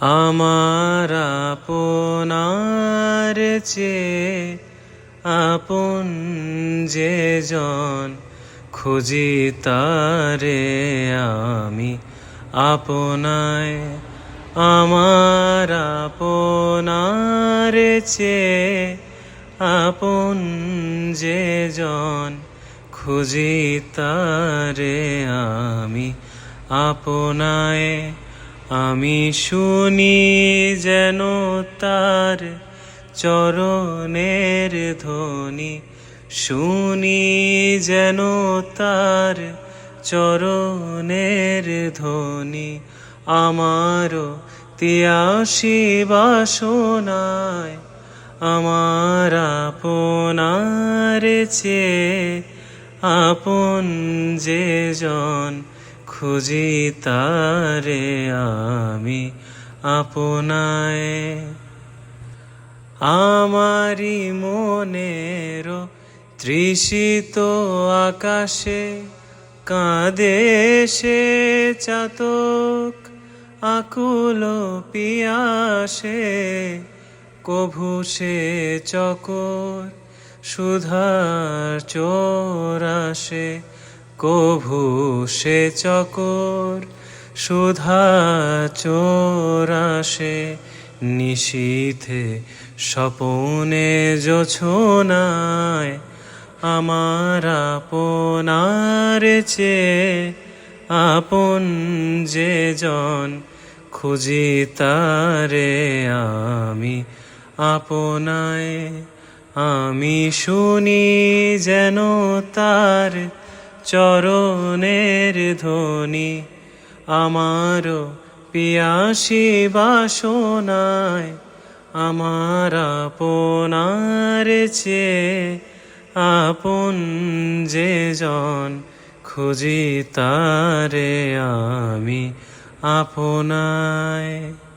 আমার আপনার চেয়ে আপন যে জন, খুঁজি তারে আমি আপনায়। আমার আপনার চেয়ে আপন যে জন, খুঁজি তারে আমি আপনায়। আমি শুনি যেন তার চরণের ধ্বনি। শুনি যেন তার চরণের ধ্বনি। আমারও তিয়াসী বাসনায়, আমার আপনার চেয়ে আপন যে জন খুঁজি তারে আমি আপনায়। আমারি মনের তৃষিত আকাশে কাঁদে সে চাতক, আকুল পিয়াসে কভু সে চকর, সুধার চোরাসে কভু সে চকর, সুধা চোরাসে নিশীথে স্বপনে জোছনায়। আমার আপনার চেয়ে আপন যে জন, খুঁজি তারে আমি আপনায়। আমি শুনি যেন তার চরণের ধ্বনি আমার পিয়াসী বাসনায়, আমার আপনার চেয়ে আপন যে জন, খুঁজি তারে আমি আপনায়।